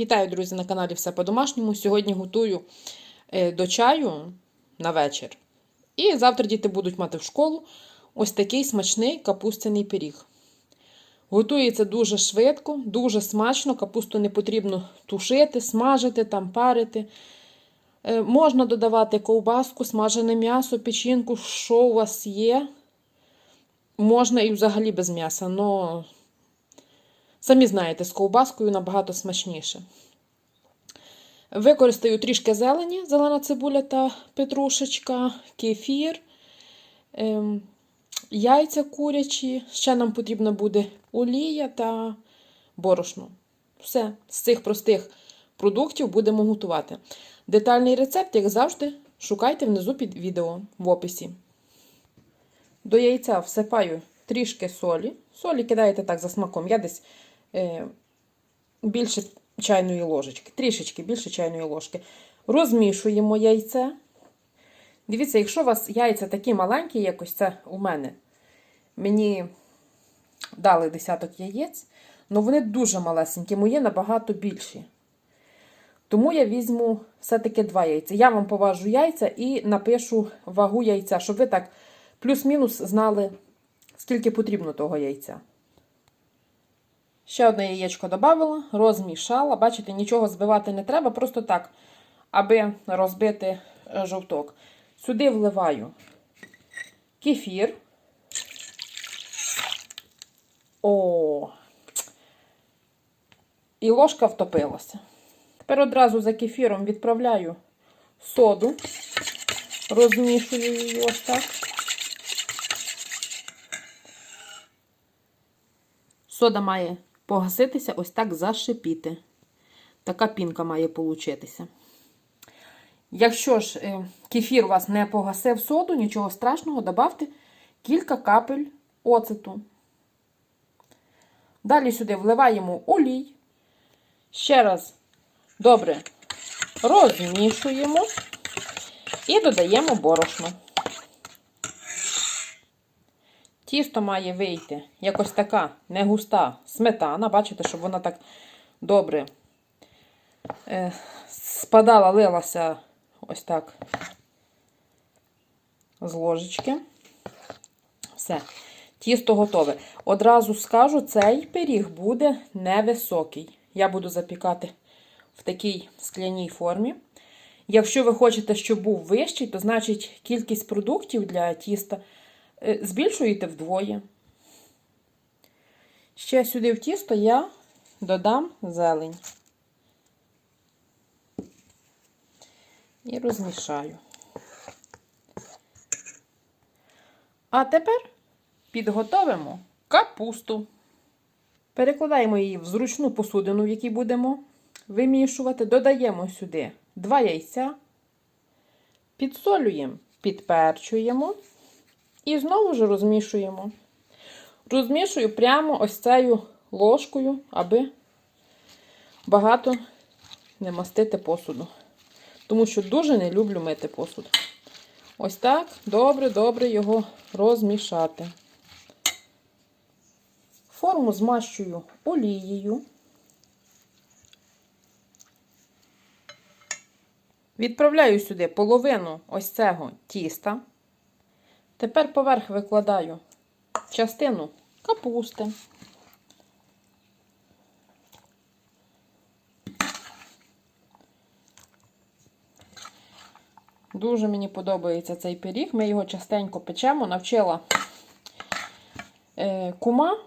Вітаю, друзі, на каналі Все по-домашньому. Сьогодні готую е, до чаю на вечір. І завтра діти будуть мати в школу ось такий смачний капустяний пиріг. Готується дуже швидко, дуже смачно. Капусту не потрібно тушити, смажити, там парити. Е, Можна додавати ковбаску, смажене м'ясо, печінку, що у вас є. Можна і взагалі без м'яса, але Самі знаєте, з ковбаскою набагато смачніше. Використаю трішки зелені, зелена цибуля та петрушечка, кефір, ем, яйця курячі. Ще нам потрібна буде олія та борошно. Все, з цих простих продуктів будемо готувати. Детальний рецепт, як завжди, шукайте внизу під відео в описі. До яйця всипаю трішки солі. Солі кидаєте так за смаком. Я десь більше чайної ложечки, трішечки більше чайної ложки. Розмішуємо яйце. Дивіться, якщо у вас яйця такі маленькі, якось це у мене, мені дали десяток яєць, але вони дуже малесенькі, мої набагато більші. Тому я візьму все-таки два яйця. Я вам поважу яйця і напишу вагу яйця, щоб ви так плюс-мінус знали, скільки потрібно того яйця. Ще одне яєчко додала, розмішала. Бачите, нічого збивати не треба, просто так, аби розбити жовток. Сюди вливаю кефір. О! І ложка втопилася. Тепер одразу за кефіром відправляю соду, розмішую її ось так. Сода має погаситися, ось так зашипіти. Така пінка має получитися. Якщо ж е, кефір у вас не погасив соду, нічого страшного, додавте кілька капель оцету. Далі сюди вливаємо олій. Ще раз добре розмішуємо і додаємо борошно. Тісто має вийти якось така негуста сметана. Бачите, щоб вона так добре е, спадала, лилася ось так з ложечки. Все. Тісто готове. Одразу скажу, цей пиріг буде невисокий. Я буду запікати в такій скляній формі. Якщо ви хочете, щоб був вищий, то значить кількість продуктів для тіста збільшуєте вдвоє. Ще сюди в тісто я додам зелень. І розмішаю. А тепер підготовимо капусту. Перекладаємо її в зручну посудину, в якій будемо вимішувати. Додаємо сюди два яйця, підсолюємо, підперчуємо. І знову ж розмішуємо. Розмішую прямо ось цією ложкою, аби багато не мастити посуду. Тому що дуже не люблю мити посуд. Ось так добре-добре його розмішати. Форму змащую олією. Відправляю сюди половину ось цього тіста. Тепер поверх викладаю частину капусти. Дуже мені подобається цей пиріг. Ми його частенько печемо, навчила е, кума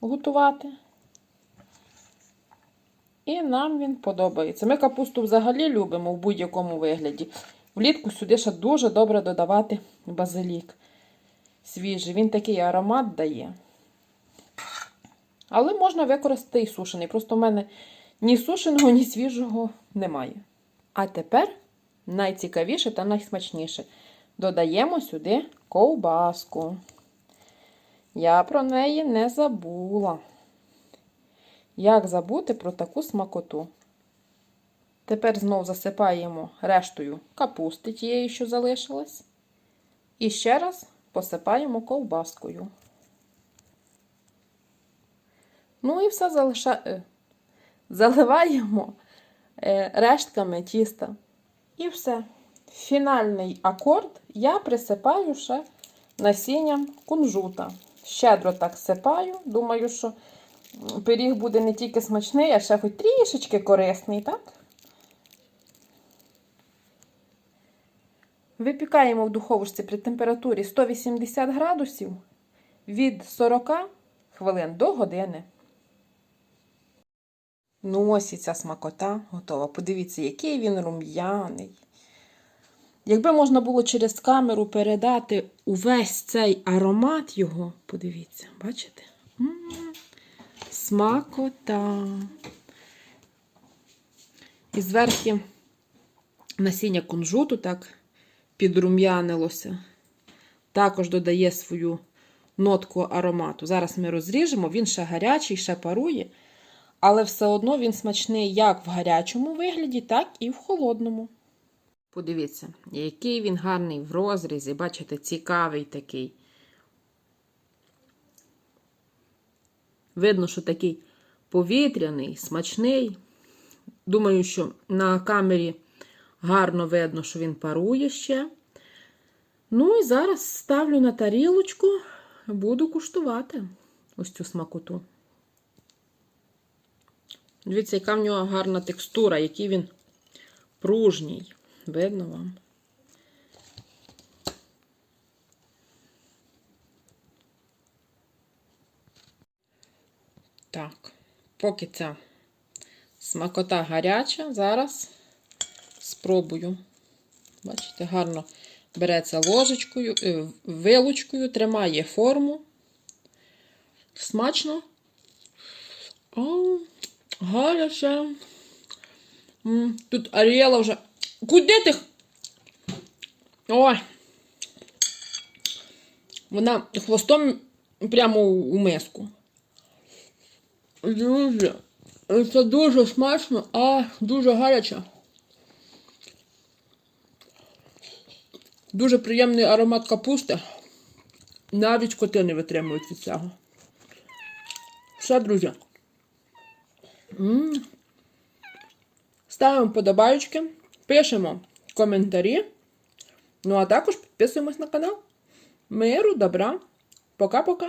готувати. І нам він подобається. Ми капусту взагалі любимо в будь-якому вигляді. Влітку сюди ще дуже добре додавати базилік свіжий. Він такий аромат дає. Але можна використати і сушений. Просто в мене ні сушеного, ні свіжого немає. А тепер найцікавіше та найсмачніше. Додаємо сюди ковбаску. Я про неї не забула. Як забути про таку смакоту? Тепер знов засипаємо рештою капусти тієї, що залишилась. І ще раз посипаємо ковбаскою. Ну і все залиша... заливаємо е, рештками тіста. І все. Фінальний акорд я присипаю ще насінням кунжута. Щедро так сипаю. Думаю, що пиріг буде не тільки смачний, а ще хоч трішечки корисний, так? Випікаємо в духовочці при температурі 180 градусів від 40 хвилин до години. Ну, ось і ця смакота готова. Подивіться, який він рум'яний. Якби можна було через камеру передати увесь цей аромат його, подивіться, бачите? М, Смакота. І зверху насіння кунжуту так підрум'янилося. Також додає свою нотку аромату. Зараз ми розріжемо, він ще гарячий, ще парує, але все одно він смачний як в гарячому вигляді, так і в холодному. Подивіться, який він гарний в розрізі, бачите, цікавий такий. Видно, що такий повітряний, смачний. Думаю, що на камері гарно видно, що він парує ще. Ну і зараз ставлю на тарілочку, буду куштувати ось цю смакоту. Дивіться, яка в нього гарна текстура, який він пружній. Видно вам? Так, поки ця смакота гаряча, зараз спробую. Бачите, гарно береться ложечкою, е, вилочкою, тримає форму. Смачно. О, гаряче. Тут Аріела вже. Куди ти? Ой. Вона хвостом прямо у миску. Друзі, це дуже смачно, а дуже гаряче. Дуже приємний аромат капусти. Навіть коти не витримують від цього. Все, друзі. Ставимо подобаючки, пишемо коментарі. Ну а також підписуємось на канал. Миру, добра. Пока-пока.